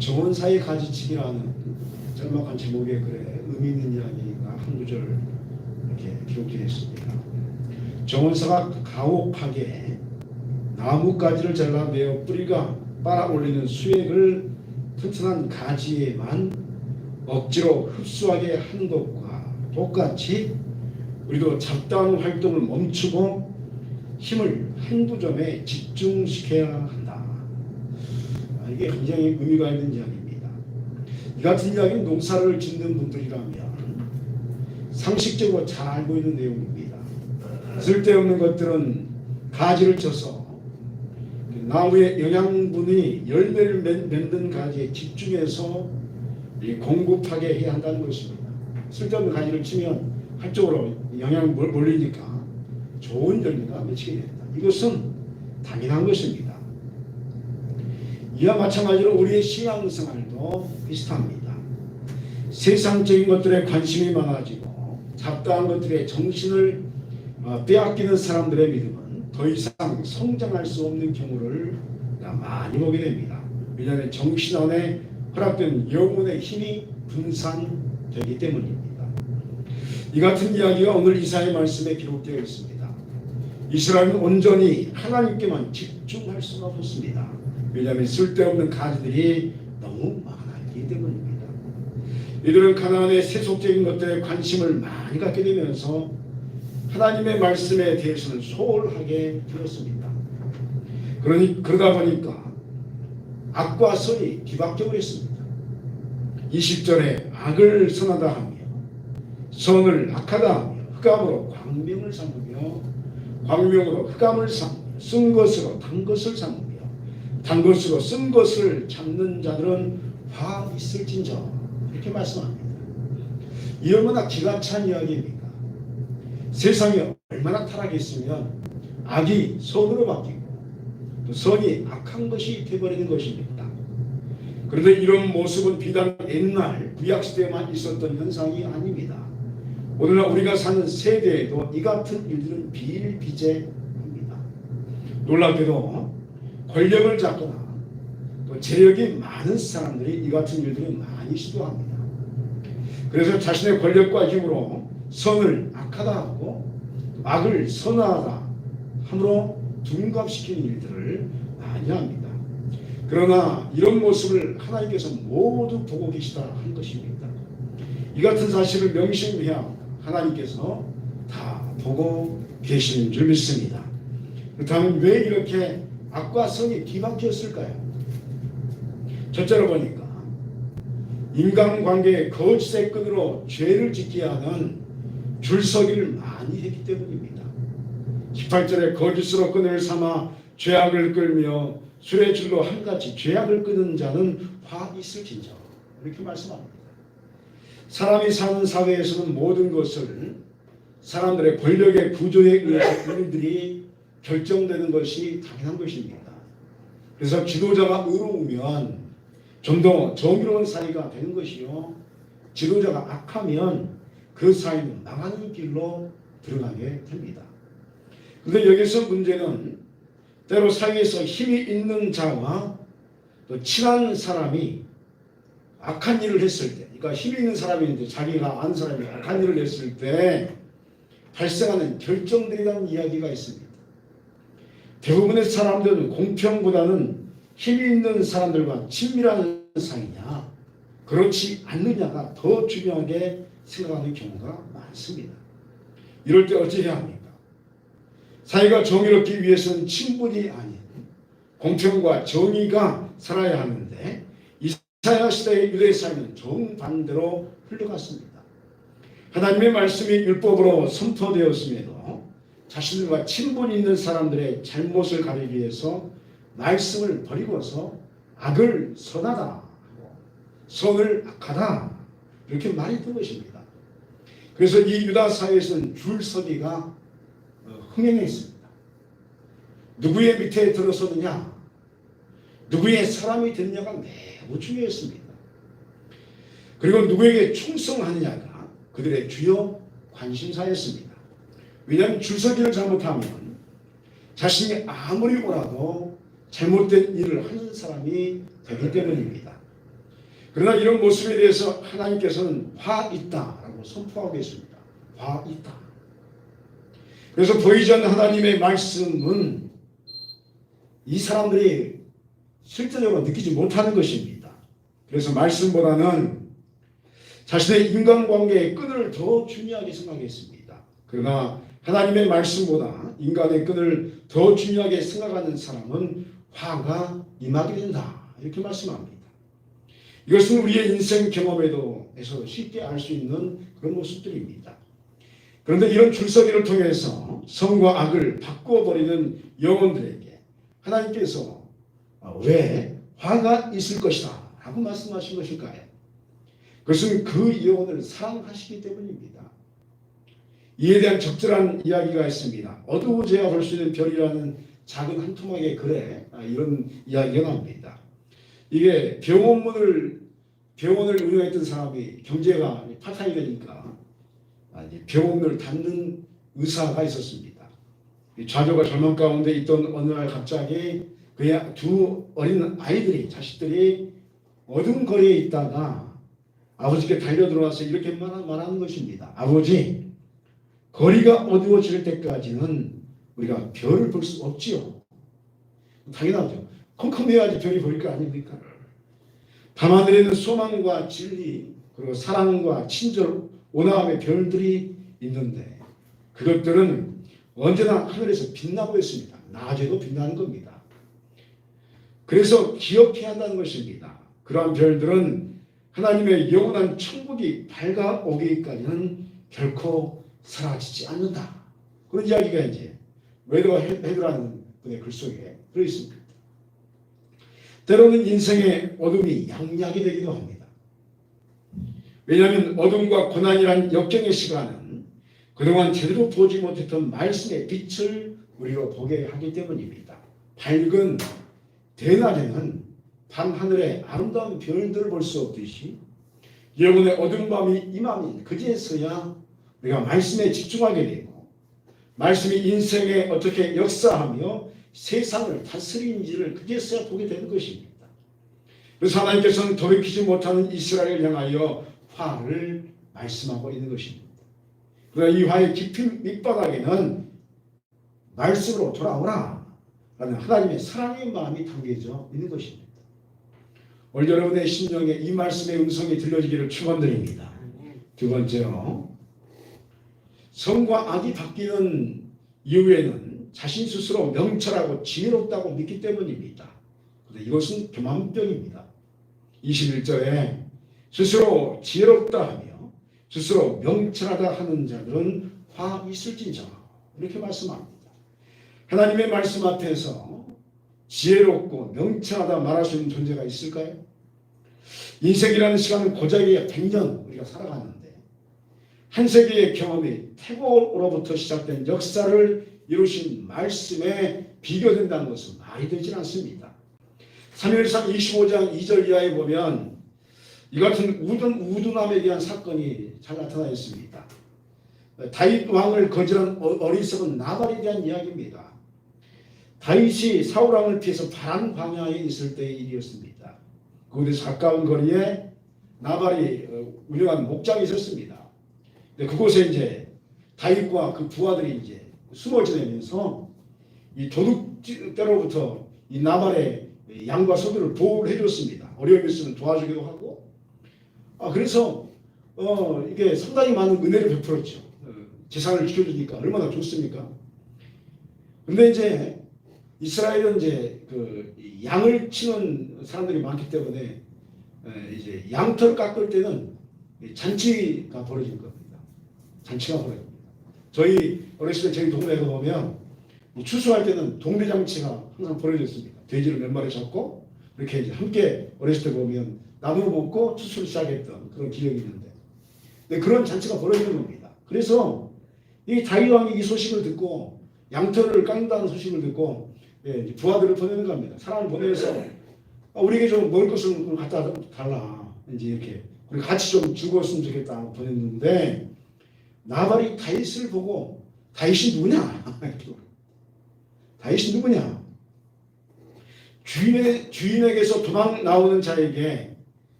정원사의 가지치기라는 짤막한 제목의 글에 의미 있는 이야기가 한 구절 이렇게 기록되어 있습니다. 정원사가 가혹하게 나뭇가지를 잘라내어 뿌리가 빨아올리는 수액을 튼튼한 가지에만 억지로 흡수하게 하는 것과 똑같이 우리도 잡다한 활동을 멈추고 힘을 한두 점에 집중시켜야. 아, 이게 굉장히 의미가 있는 이야기입니다. 이 같은 이야기는 농사를 짓는 분들이라면 상식적으로 잘 알고 있는 내용입니다. 쓸데없는 것들은 가지를 쳐서 나무의 영양분이 열매를 맺- 맺는 가지에 집중해서 이 공급하게 해야 한다는 것입니다. 쓸데없는 가지를 치면 한쪽으로 몰- 몰리니까 좋은 열매가 맺히게 됩니다. 이것은 당연한 것입니다. 이와 마찬가지로 우리의 신앙생활도 비슷합니다. 세상적인 것들에 관심이 많아지고 잡다한 것들에 정신을 어, 빼앗기는 사람들의 믿음은 더 이상 성장할 수 없는 경우를 많이 보게 됩니다. 왜냐하면 정신 안에 허락된 영혼의 힘이 분산되기 때문입니다. 이 같은 이야기가 오늘 이사의 말씀에 기록되어 있습니다. 이스라엘은 온전히 하나님께만 집중할 수가 없습니다. 왜냐하면 쓸데없는 가지들이 너무 많았기 때문입니다. 이들은 가나안의 세속적인 것들에 관심을 많이 갖게 되면서 하나님의 말씀에 대해서는 소홀하게 되었습니다. 그러니 그러다 보니까 악과 선이 뒤바뀌어 버렸습니다. 20절에 악을 선하다 하며 선을 악하다 하며 흑암으로 광명을 삼으며 광명으로 흑암을 삼으며 쓴 것으로 단 것을 삼으며 단 것으로 쓴 것을 잡는 자들은 화 있을진저 이렇게 말씀합니다. 이 얼마나 기가 찬 이야기입니까? 세상이 얼마나 타락했으면 악이 선으로 바뀌고 또 선이 악한 것이 되어버리는 것입니다. 그런데 이런 모습은 비단 옛날 구약시대에만 있었던 현상이 아닙니다. 오늘날 우리가 사는 세대에도 이 같은 일들은 비일비재합니다. 놀랍게도 권력을 잡거나 또 재력이 많은 사람들이 이 같은 일들을 많이 시도합니다. 그래서 자신의 권력과 힘으로 선을 악하다 하고 악을 선하다 함으로 둔갑시키는 일들을 많이 합니다. 그러나 이런 모습을 하나님께서 모두 보고 계시다 한 것입니다. 이 같은 사실을 명심해야. 하나님께서 다 보고 계시는 줄 믿습니다. 그렇다면 왜 이렇게 악과 선이 뒤바뀌었을까요? 첫째로 보니까 인간관계의 거짓의 끈으로 죄를 짓게 하는 줄서기를 많이 했기 때문입니다. 18절에 거짓으로 끈을 삼아 죄악을 끌며 술의 줄로 한같이 죄악을 끄는 자는 화 있을진저 이렇게 말씀합니다. 사람이 사는 사회에서는 모든 것을 사람들의 권력의 구조에 의해서 일들이 결정되는 것이 당연한 것입니다. 그래서 지도자가 의로우면 좀 더 정의로운 사회가 되는 것이요. 지도자가 악하면 그 사회는 망하는 길로 들어가게 됩니다. 그런데 여기서 문제는 때로 사회에서 힘이 있는 자와 또 친한 사람이 악한 일을 했을 때, 그러니까 힘이 있는 사람이 있는데 자기가 아는 사람이 악한 일을 했을 때 발생하는 결정들이라는 이야기가 있습니다. 대부분의 사람들은 공평보다는 힘이 있는 사람들과 친밀한 사이냐, 그렇지 않느냐가 더 중요하게 생각하는 경우가 많습니다. 이럴 때 어찌해야 합니까? 사회가 정의롭기 위해서는 친분이 아닌 공평과 정의가 살아야 하는데 이사야 시대의 유대 사회는 정반대로 흘러갔습니다. 하나님의 말씀이 율법으로 선포되었음에도 자신들과 친분 있는 사람들의 잘못을 가리기 위해서 말씀을 버리고서 악을 선하다 선을 악하다 이렇게 말이 된 것입니다. 그래서 이 유다 사회에서는 줄서기가 어, 흥행했습니다. 누구의 밑에 들어서느냐, 누구의 사람이 되느냐가 매우 중요했습니다. 그리고 누구에게 충성하느냐가 그들의 주요 관심사였습니다. 왜냐하면 줄서기를 잘못하면 자신이 아무리 오라도 잘못된 일을 하는 사람이 되기 때문입니다. 그러나 이런 모습에 대해서 하나님께서는 화 있다라고 선포하고 계십니다. 화 있다. 그래서 보이지 않는 하나님의 말씀은 이 사람들이 실제적으로 느끼지 못하는 것입니다. 그래서 말씀보다는 자신의 인간관계의 끈을 더 중요하게 생각했습니다. 그러나 하나님의 말씀보다 인간의 끈을 더 중요하게 생각하는 사람은 화가 임하게 된다. 이렇게 말씀합니다. 이것은 우리의 인생 경험에도 에서 쉽게 알 수 있는 그런 모습들입니다. 그런데 이런 줄서기를 통해서 성과 악을 바꾸어 버리는 영혼들에게 하나님께서 왜 화가 있을 것이다 라고 말씀하신 것일까요? 그것은 그 영혼을 사랑하시기 때문입니다. 이에 대한 적절한 이야기가 있습니다. 어두워져야 볼 수 있는 별이라는 작은 한 토막의 글에 이런 이야기가 나옵니다. 이게 병원문을 병원을 운영했던 사람이 경제가 파탄이 되니까 병원을 닫는 의사가 있었습니다. 자녀가 절망 가운데 있던 어느 날 갑자기 그의 두 어린 아이들이 자식들이 어두운 거리에 있다가 아버지께 달려 들어와서 이렇게 말하는 것입니다. 아버지 거리가 어두워질 때까지는 우리가 별을 볼 수 없지요. 당연하죠. 컴컴해야지 별이 보일 거 아닙니까? 밤하늘에는 소망과 진리 그리고 사랑과 친절 온화함의 별들이 있는데 그것들은 언제나 하늘에서 빛나고 있습니다. 낮에도 빛나는 겁니다. 그래서 기억해야 한다는 것입니다. 그러한 별들은 하나님의 영원한 천국이 밝아오기까지는 결코 사라지지 않는다. 그런 이야기가 이제 웨더 헤드라는 분의 글 속에 들어있습니다. 때로는 인생의 어둠이 양약이 되기도 합니다. 왜냐하면 어둠과 고난이란 역경의 시간은 그동안 제대로 보지 못했던 말씀의 빛을 우리로 보게 하기 때문입니다. 밝은 대낮에는 밤하늘의 아름다운 별들을 볼 수 없듯이 여러분의 어두운 밤이 임하면 그제서야 우리가 말씀에 집중하게 되고 말씀이 인생에 어떻게 역사하며 세상을 다스리는지를 그제서야 보게 되는 것입니다. 그래서 하나님께서는 돌이키지 못하는 이스라엘을 향하여 화를 말씀하고 있는 것입니다. 그러나 이 화의 깊은 밑바닥에는 말씀으로 돌아오라 라는 하나님의 사랑의 마음이 담겨져 있는 것입니다. 오늘 여러분의 심령에 이 말씀의 음성이 들려지기를 축원드립니다. 두 번째로 성과 악이 바뀌는 이후에는 자신 스스로 명철하고 지혜롭다고 믿기 때문입니다. 그런데 이것은 교만병입니다. 21절에 스스로 지혜롭다 하며 스스로 명철하다 하는 자들은 화 있을진저 이렇게 말씀합니다. 하나님의 말씀 앞에서 지혜롭고 명철하다 말할 수 있는 존재가 있을까요? 인생이라는 시간은 고작이 100년 우리가 살아가는데 한 세기의 경험이 태고로부터 시작된 역사를 이루신 말씀에 비교된다는 것은 말이 되질 않습니다. 3일상 25장 2절 이하에 보면 이 같은 우둔, 우둔함에 대한 사건이 잘 나타나 있습니다. 다윗 왕을 거절한 어- 어리석은 나발에 대한 이야기입니다. 다윗이 사울 왕을 피해서 바란 광야에 있을 때의 일이었습니다. 그곳에서 가까운 거리에 나발이 어, 운영한 목장이 있었습니다. 근데 그곳에 이제 다윗과 그 부하들이 이제 숨어 지내면서 이 도둑때로부터 이 나발의 양과 소들을 보호를 해줬습니다. 어려움이 있으면 도와주기도 하고. 아 그래서 어 이게 상당히 많은 은혜를 베풀었죠. 어, 재산을 지켜주니까 얼마나 좋습니까? 근데 이제 이스라엘은 이제 그 양을 치는 사람들이 많기 때문에 에, 이제 양털 깎을 때는 잔치가 벌어진 겁니다. 잔치가 벌어집니다. 저희 어렸을 때 저희 동네에 보면 이 추수할 때는 동네 잔치가 항상 벌어졌습니다. 돼지를 몇 마리 잡고 이렇게 이제 함께 어렸을 때 보면 나무 먹고 추수를 시작했던 그런 기억이 있는데 근데 그런 잔치가 벌어지는 겁니다. 그래서 이 다윗 왕이 이 소식을 듣고 양털을 깎는다는 소식을 듣고 예, 부하들을 보내는 겁니다. 사람을 보내서 아, 우리에게 좀 먹을 것을 좀 갖다 달라. 이제 이렇게 우리 같이 좀 죽었으면 좋겠다 보냈는데 나발이 다윗을 보고 다윗이 누구냐? 다윗이 누구냐? 주인의 주인에게서 도망 나오는 자에게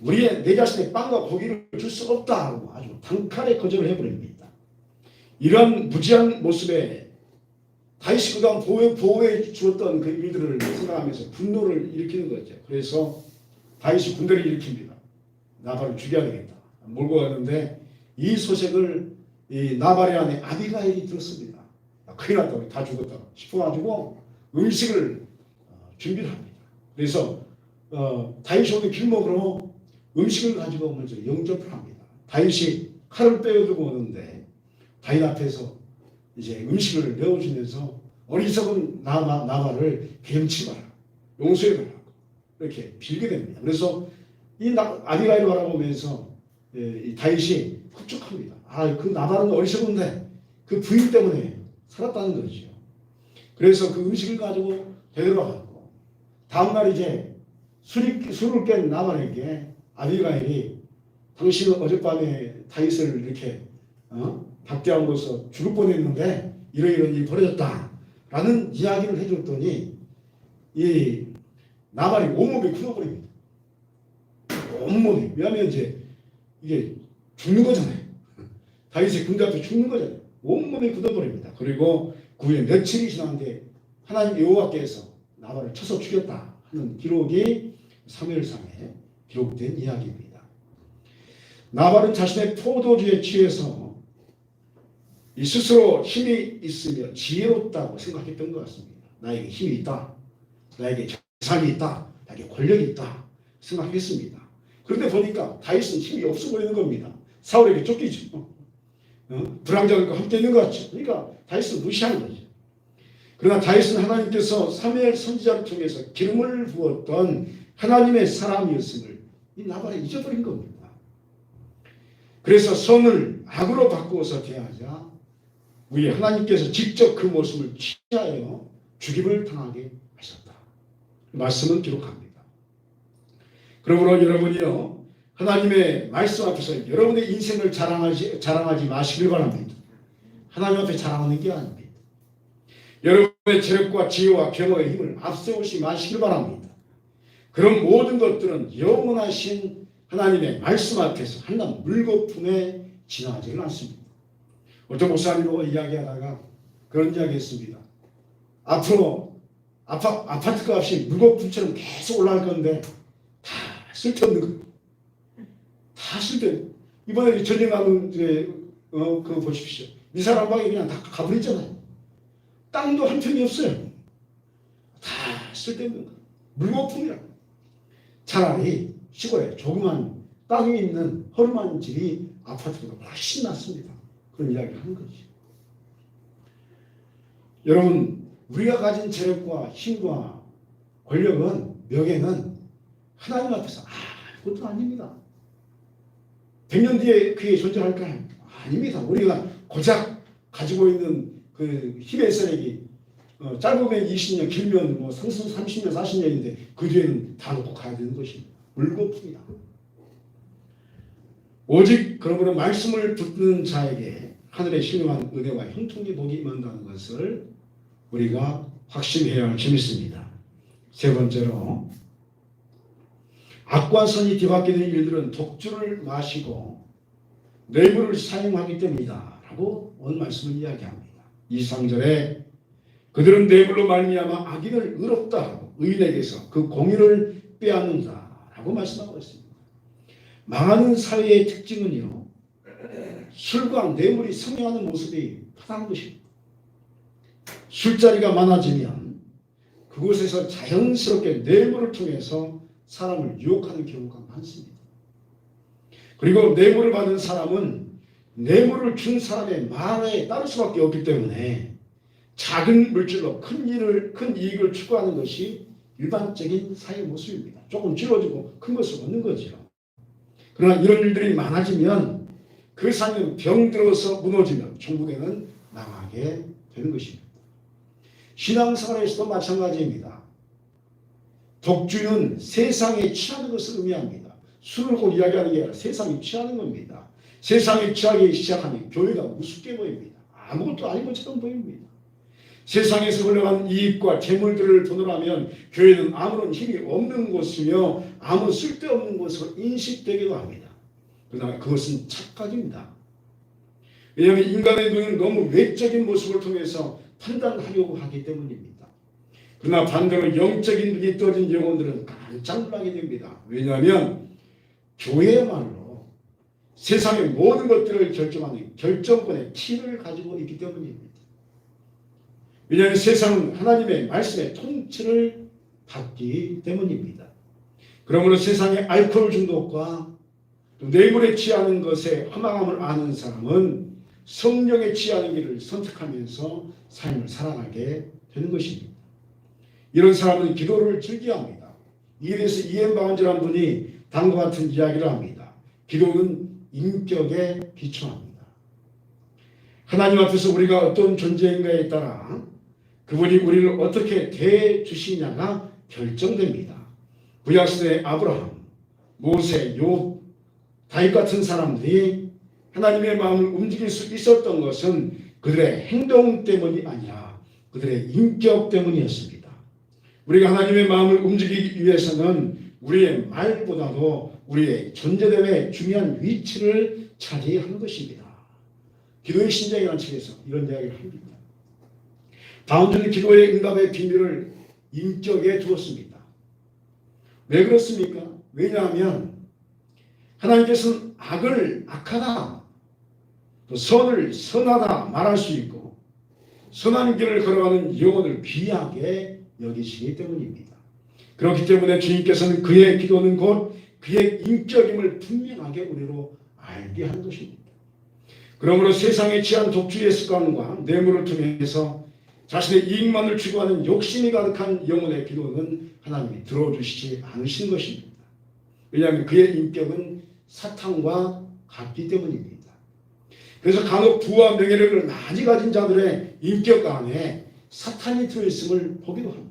우리의 내 자신의 빵과 고기를 줄 수 없다 하고 아주 단칼에 거절을 해버립니다. 이런 무지한 모습에 다윗이 그동안 보호해, 보호해 주었던 그 일들을 생각하면서 분노를 일으키는 거죠. 그래서 다윗이 군대를 일으킵니다. 나발을 죽여야 되겠다. 몰고 가는데 이 소식을 이 아내 아비가일이 들었습니다. 아, 큰일 났다. 우리 다 죽었다. 싶어가지고 음식을 어, 준비를 합니다. 그래서 어, 다윗이 길목으로 음식을 가지고 먼저 영접을 합니다. 다윗이 칼을 빼어두고 오는데 다윗 앞에서 이제 음식을 내어주면서 어리석은 나바, 나발을 개치 마라. 용서해 달라고 이렇게 빌게 됩니다. 그래서 이 나- 아비가일을 바라보면서 예, 이 다윗이 흡족합니다. 아, 그 나발은 어리석은데 그 부인 때문에 살았다는 거죠. 그래서 그 음식을 가지고 되돌아가고 다음날 이제 술이, 술을 깬 나발에게 아비가일이 당신은 어젯밤에 다윗을 이렇게 어? 박대함으로써 죽을 뻔했는데 이러이런 일이 벌어졌다 라는 이야기를 해줬더니 이 나발이 온몸이 굳어버립니다. 온몸이 왜냐하면 이제 이게 죽는 거잖아요. 다윗의 군대 앞에 죽는 거잖아요. 온몸이 굳어버립니다. 그리고 그 후에 며칠이 지났는데 하나님 여호와께서 나발을 쳐서 죽였다 하는 기록이 사무엘상에 기록된 이야기입니다. 나발은 자신의 포도주에 취해서 이 스스로 힘이 있으며 지혜롭다고 생각했던 것 같습니다. 나에게 힘이 있다. 나에게 재산이 있다. 나에게 권력이 있다. 생각했습니다. 그런데 보니까 다윗은 힘이 없어 보이는 겁니다. 사울에게 쫓기죠. 어? 불황자들과 함께 있는 것 같죠. 그러니까 다윗은 무시하는 거죠. 그러나 다윗은 하나님께서 사무엘 선지자를 통해서 기름을 부었던 하나님의 사람이었음을 이 나발에 잊어버린 겁니다. 그래서 성을 악으로 바꾸어서 대하자 우리 하나님께서 직접 그 모습을 취하여 죽임을 당하게 하셨다. 말씀은 기록합니다. 그러므로 여러분이요 하나님의 말씀 앞에서 여러분의 인생을 자랑하지 자랑하지 마시길 바랍니다. 하나님 앞에 자랑하는 게 아닙니다. 여러분의 체력과 지혜와 경험의 힘을 앞세우시 마시길 바랍니다. 그런 모든 것들은 영원하신 하나님의 말씀 앞에서 한낱 물거품에 지나지는 않습니다. 어떤 목사님하고 이야기하다가 그런 이야기 했습니다. 앞으로 아파, 아파트 값이 물거품처럼 계속 올라갈 건데 다 쓸데없는 거. 다 쓸데. 이번에 전쟁하는 이제 어, 그거 보십시오. 미사람 방에 그냥 다 가버렸잖아요. 땅도 한 평이 없어요. 다 쓸데없는 거. 물거품이라. 차라리 시골에 조그만 땅이 있는 허름한 집이 아파트보다 훨씬 낫습니다. 그런 이야기를 하는 거지. 여러분, 우리가 가진 재력과 힘과 권력은, 명예는 하나님 앞에서 아무것도 아닙니다. 100년 뒤에 그게 존재할까요? 아닙니다. 우리가 고작 가지고 있는 그 힘의 세력이 어, 짧으면 20년, 길면 뭐 상승 30년, 40년인데 그 뒤에는 다 놓고 가야 되는 것입니다. 물거품이다. 오직 그러므로 말씀을 듣는 자에게 하늘의 신령한 은혜와 형통의 복이 임한다는 것을 우리가 확신해야 할 점이 있습니다. 세 번째로 악과 선이 뒤바뀌는 일들은 독주를 마시고 뇌물을 사용하기 때문이다 라고 오늘 말씀을 이야기합니다. 23절에 그들은 뇌물로 말미암아 악인을 의롭다 하고 의인에게서 그 공의를 빼앗는다 라고 말씀하고 있습니다. 망하는 사회의 특징은요 술과 뇌물이 성행하는 모습이 파다한 것입니다. 술자리가 많아지면 그곳에서 자연스럽게 뇌물을 통해서 사람을 유혹하는 경우가 많습니다. 그리고 뇌물을 받은 사람은 뇌물을 준 사람의 말에 따를 수밖에 없기 때문에 작은 물질로 큰 일을 큰 이익을 추구하는 것이 일반적인 사회 모습입니다. 조금 줄어지고 큰 것을 얻는 거죠. 그러나 이런 일들이 많아지면 그 상은 병들어서 무너지면 종국에는 나가게 되는 것입니다. 신앙생활에서도 마찬가지입니다. 독주는 세상에 취하는 것을 의미합니다. 술을 꼭 이야기하는 게 아니라 세상에 취하는 겁니다. 세상에 취하기 시작하면 교회가 우습게 보입니다. 아무것도 아닌 것처럼 보입니다. 세상에서 흘러간 이익과 재물들을 돈으로 하면 교회는 아무런 힘이 없는 곳이며 아무 쓸데없는 곳으로 인식되기도 합니다. 그러나 그것은 착각입니다. 왜냐하면 인간의 눈은 너무 외적인 모습을 통해서 판단하려고 하기 때문입니다. 그러나 반대로 영적인 눈이 떠진 영혼들은 깜짝 놀라게 됩니다. 왜냐하면 교회야말로 세상의 모든 것들을 결정하는 결정권의 키를 가지고 있기 때문입니다. 왜냐하면 세상은 하나님의 말씀의 통치를 받기 때문입니다. 그러므로 세상의 알코올 중독과 또 뇌물에 취하는 것에 허망함을 아는 사람은 성령에 취하는 길을 선택하면서 삶을 살아가게 되는 것입니다. 이런 사람은 기도를 즐겨 합니다. 이에 대해서 이엔 바운즈라는 분이 다음과 같은 이야기를 합니다. 기도는 인격에 기초합니다. 하나님 앞에서 우리가 어떤 존재인가에 따라 그분이 우리를 어떻게 대해주시냐가 결정됩니다. 구약시대의 아브라함, 모세, 욥, 다윗 같은 사람들이 하나님의 마음을 움직일 수 있었던 것은 그들의 행동 때문이 아니라 그들의 인격 때문이었습니다. 우리가 하나님의 마음을 움직이기 위해서는 우리의 말보다도 우리의 존재됨의 중요한 위치를 차지하는 것입니다. 기도의 신장이라는 책에서 이런 이야기를 합니다. 다운주는 기도의 응답의 비밀을 인격에 두었습니다. 왜 그렇습니까? 왜냐하면 하나님께서는 악을 악하다, 또 선을 선하다 말할 수 있고 선한 길을 걸어가는 영혼을 귀하게 여기시기 때문입니다. 그렇기 때문에 주님께서는 그의 기도는 곧 그의 인격임을 분명하게 우리로 알게 한 것입니다. 그러므로 세상에 취한 독주의 습관과 뇌물을 통해서 자신의 이익만을 추구하는 욕심이 가득한 영혼의 기도는 하나님이 들어주시지 않으신 것입니다. 왜냐하면 그의 인격은 사탄과 같기 때문입니다. 그래서 간혹 부와 명예력을 많이 가진 자들의 인격 안에 사탄이 들어있음을 보기도 합니다.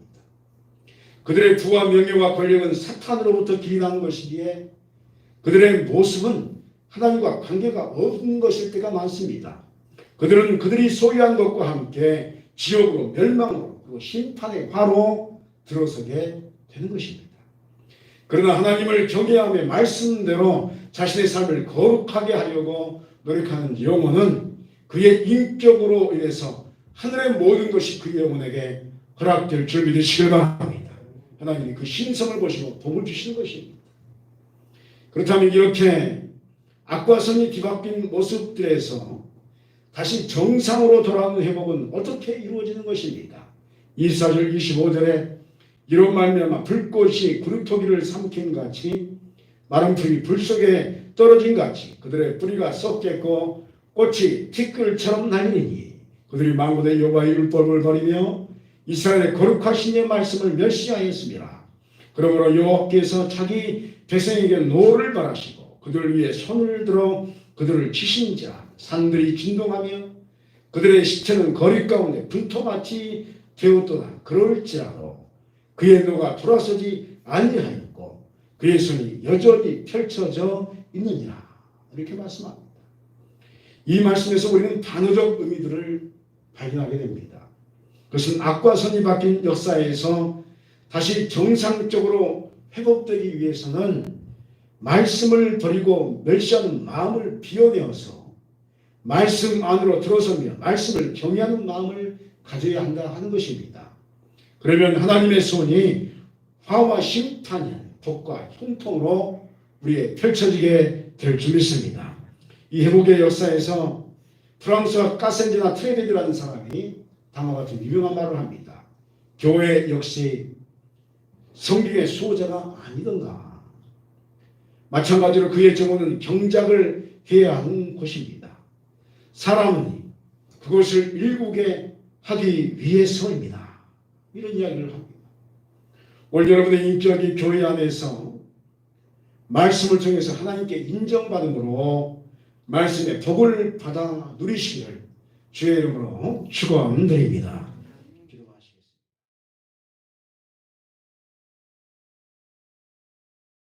그들의 부와 명예와 권력은 사탄으로부터 기인한 것이기에 그들의 모습은 하나님과 관계가 없는 것일 때가 많습니다. 그들은 그들이 소유한 것과 함께 지옥으로 멸망으로 그리고 심판의 화로 들어서게 되는 것입니다. 그러나 하나님을 경외하며 말씀대로 자신의 삶을 거룩하게 하려고 노력하는 영혼은 그의 인격으로 인해서 하늘의 모든 것이 그 영혼에게 허락될 줄 믿으시길 바랍니다. 하나님이 그 신성을 보시고 복을 주시는 것입니다. 그렇다면 이렇게 악과 선이 뒤바뀐 모습들에서 다시 정상으로 돌아오는 회복은 어떻게 이루어지는 것입니까? 24절 25절에 이런 말미암아 불꽃이 구름토기를 삼킨 같이 마른 풀이 불 속에 떨어진 같이 그들의 뿌리가 썩겠고 꽃이 티끌처럼 날리니 그들이 망고대 여호와의 율법을 버리며 이스라엘의 거룩하신 이의 말씀을 멸시하였습니다. 그러므로 여호와께서 자기 백성에게 노를 바라시고 그들 위에 손을 들어 그들을 치신지라 산들이 진동하며 그들의 시체는 거리 가운데 불토같이 되었도다. 그럴지라도 그의 노가 돌아서지 아니하였고 그의 손이 여전히 펼쳐져 있느니라. 이렇게 말씀합니다. 이 말씀에서 우리는 단어적 의미들을 발견하게 됩니다. 그것은 악과 선이 바뀐 역사에서 다시 정상적으로 회복되기 위해서는 말씀을 버리고 멸시하는 마음을 비워내어서 말씀 안으로 들어서며 말씀을 경외하는 마음을 가져야 한다 하는 것입니다. 그러면 하나님의 손이 화와 심판이 복과 형통으로 우리에 펼쳐지게 될 줄 믿습니다. 이 회복의 역사에서 프랑스와 까센디나 트레베드라는 사람이 다음과 같은 유명한 말을 합니다. 교회 역시 성경의 수호자가 아니던가. 마찬가지로 그의 정원은 경작을 해야 하는 곳입니다. 사람은 그것을 일국에 하기 위해서입니다. 이런 이야기를 합니다. 오늘 여러분의 인격이 교회 안에서 말씀을 통해서 하나님께 인정받음으로 말씀의 복을 받아 누리시기를 주의 이름으로 축원드립니다.